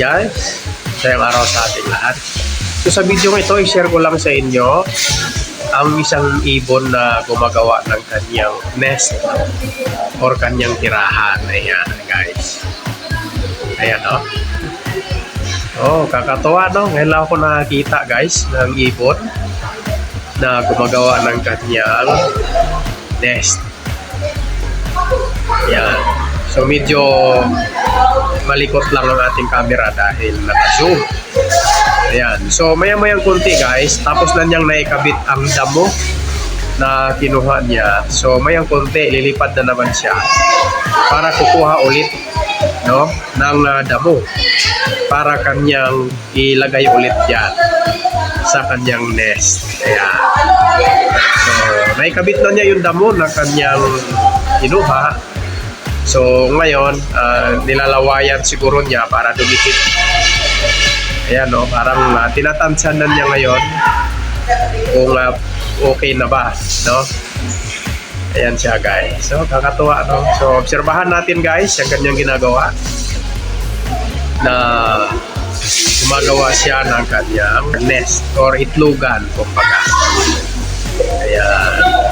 guys. Sayang araw sa ating lahat. So sa video ito, i-share ko lang sa inyo ang isang ibon na gumagawa ng kanyang nest or kanyang tirahan. Ayan, guys. Ayan, oh. Oh, kakatuwa, no? Ngayon lang ako nakakita, guys, ng ibon na gumagawa ng kanyang nest. Ayan. So, medyo malikot lang ang ating camera dahil naka-zoom. Ayan. So, maya-mayang kunti guys, tapos na niyang naikabit ang damo na kinuha niya. So, mayang kunti, lilipad na naman siya para kukuha ulit no, ng uh, damo para kanyang ilagay ulit yan sa kanyang nest. Ayan. So, naikabit na niya yung damo na kanyang kinuha. So, ngayon, ah, nilalawayan siguro niya para dumikit. Ayan, no? Parang uh, tinatansanan niya ngayon kung ah, okay na ba, no? Ayan siya, guys. So, kakatuwa, no? So, obserbahan natin, guys, yung kanyang ginagawa na gumagawa siya ng kanyang nest or itlogan, kumbaga. Ayan.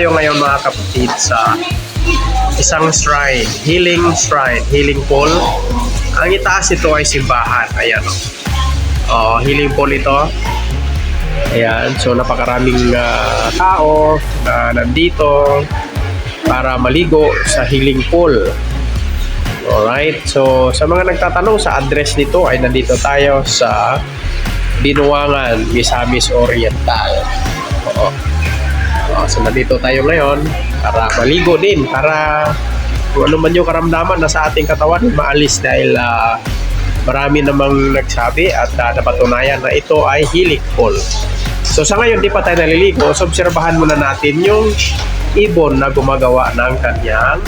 Tayo ngayon mga kapatid sa isang shrine, healing shrine, healing pool. Ang itaas ito ay simbahan. Ayan o. Oh, healing pool ito. Ayan, so napakaraming ah, tao na nandito para maligo sa healing pool. Alright, so sa mga nagtatanong sa address nito ay nandito tayo sa Binuangan, Misamis Oriental. Oo. Oh, so nandito tayo ngayon para maligo din, para kung ano man yung karamdaman na sa ating katawan, maalis dahil ah, marami namang nagsabi at uh, napatunayan na ito ay healing pool. So sa ngayon, di pa tayo naliligo, so obserbahan muna natin yung ibon na gumagawa ng kanyang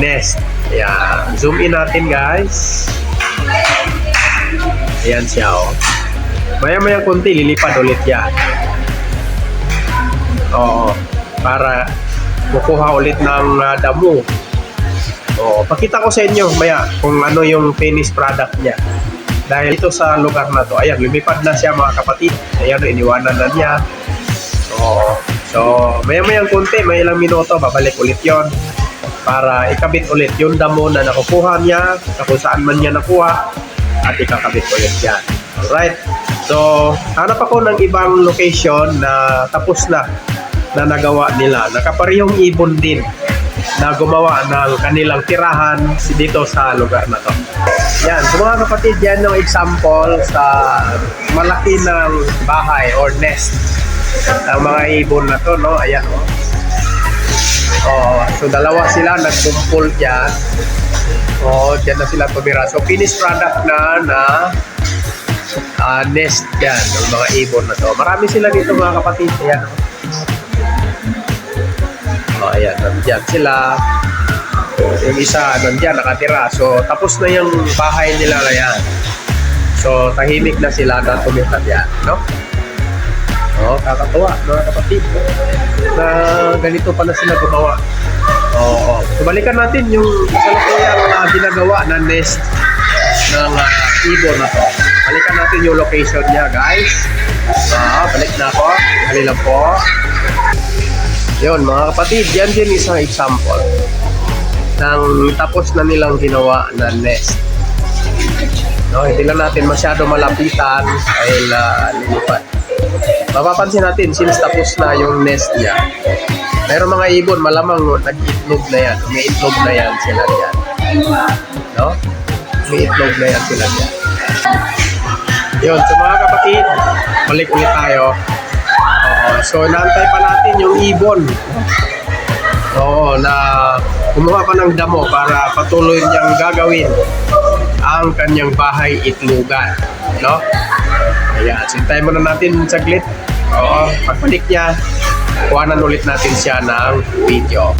nest. Ayan. Zoom in natin guys. Ayan siya oh. Maya-maya kunti, lilipad ulit yan. Oo. Para kukuha ulit ng uh, damo. Oo. Pakita ko sa inyo maya kung ano yung finished product niya. Dahil ito sa lugar na to, ayan, lumipad na siya mga kapatid. Ayan, iniwanan na niya. Oo. So, maya-mayang kunti, may ilang minuto, babalik ulit yon para ikabit ulit yung damo na nakukuha niya, sa kung saan man niya nakuha, at ikakabit ulit yan. Alright? So, hanap ako ng ibang location na tapos na na nagawa nila. Nakaparehong ibon din na gumawa ng kanilang tirahan dito sa lugar na to. Yan, so mga kapatid, yan yung example sa malaki ng bahay or nest ng mga ibon na to, no? Ayan, oh. Oh, so dalawa sila nagkumpul dyan. Oh, dyan na sila tumira. So finished product na na ah, nest yan ng mga ibon na to. Marami sila dito mga kapatid. Ayan. Oh, ayan. Nandiyan sila. Yung isa nandiyan nakatira. So tapos na yung bahay nila na yan. So tahimik na sila na tumitad yan. No? Oh, kakatuwa mga kapatid. Na ganito pala sila gumawa. Oo. Oh, So balikan natin yung kasalukuyang uh, ginagawa na nest ng uh, ibon na to. Balikan natin yung location niya, guys. Ah, balik na ako. Dali lang po. Yun, mga kapatid, yan din isang example ng tapos na nilang ginawa na nest. No, hindi lang natin masyado malapitan dahil uh, lilipat. Mapapansin natin, since tapos na yung nest niya, pero mga ibon, malamang nag-itlog na yan. May itlog na yan sila yan. No? May itlog na yan sila yan. Yun, so mga kapatid, balik ulit tayo. Oo, so naantay pa natin yung ibon. Oo, na kumuha pa ng damo para patuloy niyang gagawin ang kanyang bahay itlugan. No? Ayan, sintayin muna natin saglit. Oo, pagbalik niya, kuhanan ulit natin siya ng video.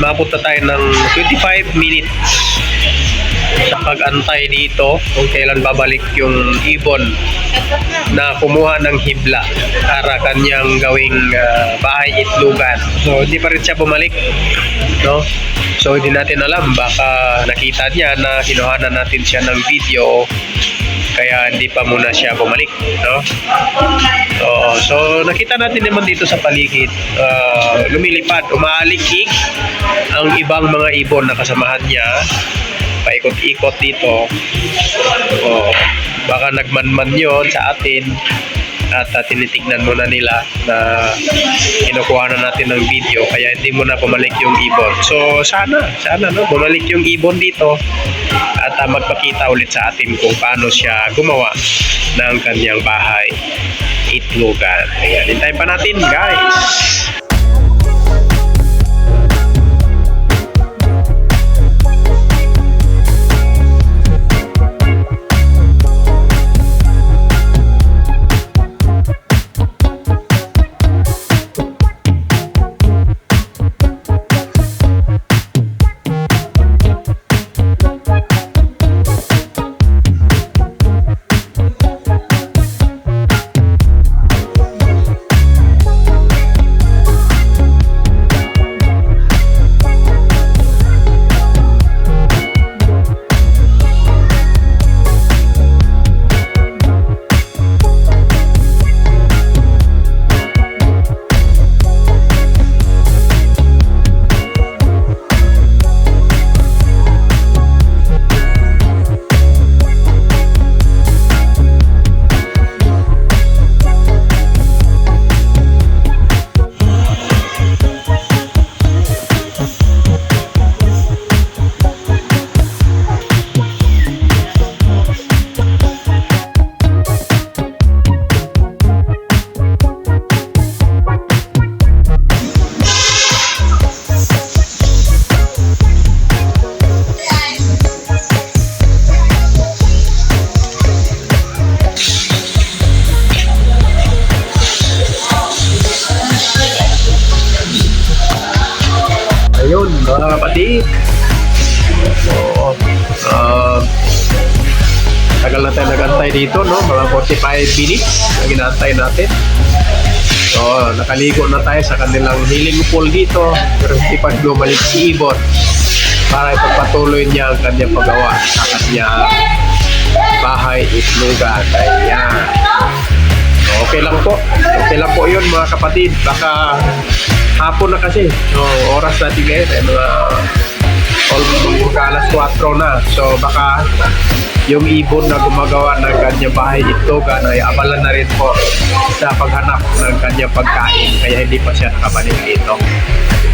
Mapunta tayo ng 25 minutes sa pag-antay dito kung kailan babalik yung ibon na kumuha ng hibla para kanyang gawing ah, bahay itlugan. So hindi pa rin siya bumalik, no? So hindi natin alam baka nakita niya na kinuhanan natin siya ng video kaya hindi pa muna siya bumalik, no? Oo, so nakita natin naman dito sa paligid, ah, lumilipad, umaalikik ang ibang mga ibon na kasamahan niya. Paikot-ikot dito. Oo, baka nagmanman yon sa atin at uh, tinitignan muna nila na kinukuha na natin ng video kaya hindi mo na bumalik yung ibon. So sana, sana no, bumalik yung ibon dito at uh, magpakita ulit sa atin kung paano siya gumawa ng kanyang bahay itlogan. Ayan, hintayin pa natin guys. Mga kapatid. Oo. Uh, tagal na tayo nagantay dito, no? Mga 45 minutes na ginantay natin. So, nakaligo na tayo sa kanilang healing pool dito. Pero hindi pa bumalik si Ibon para ipagpatuloy niya ang kanyang paggawa sa kanyang bahay itlugan. Ayan. Okay lang po. Okay lang po yun mga kapatid. Baka hapon na kasi. So, oras natin ngayon ay mga almost alas 4 na. So, baka yung ibon na gumagawa ng kanyang bahay itlogan ay abala na rin po sa paghanap ng kanyang pagkain. Kaya hindi pa siya nakabalik dito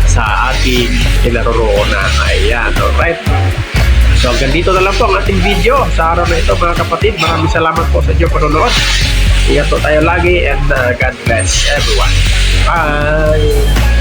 sa ating kinaroroonan. Ayan, alright. So hanggang dito na lang po ang ating video sa araw na ito mga kapatid. Maraming salamat po sa inyong panonood. Ingat po tayo lagi and uh, God bless everyone. Bye!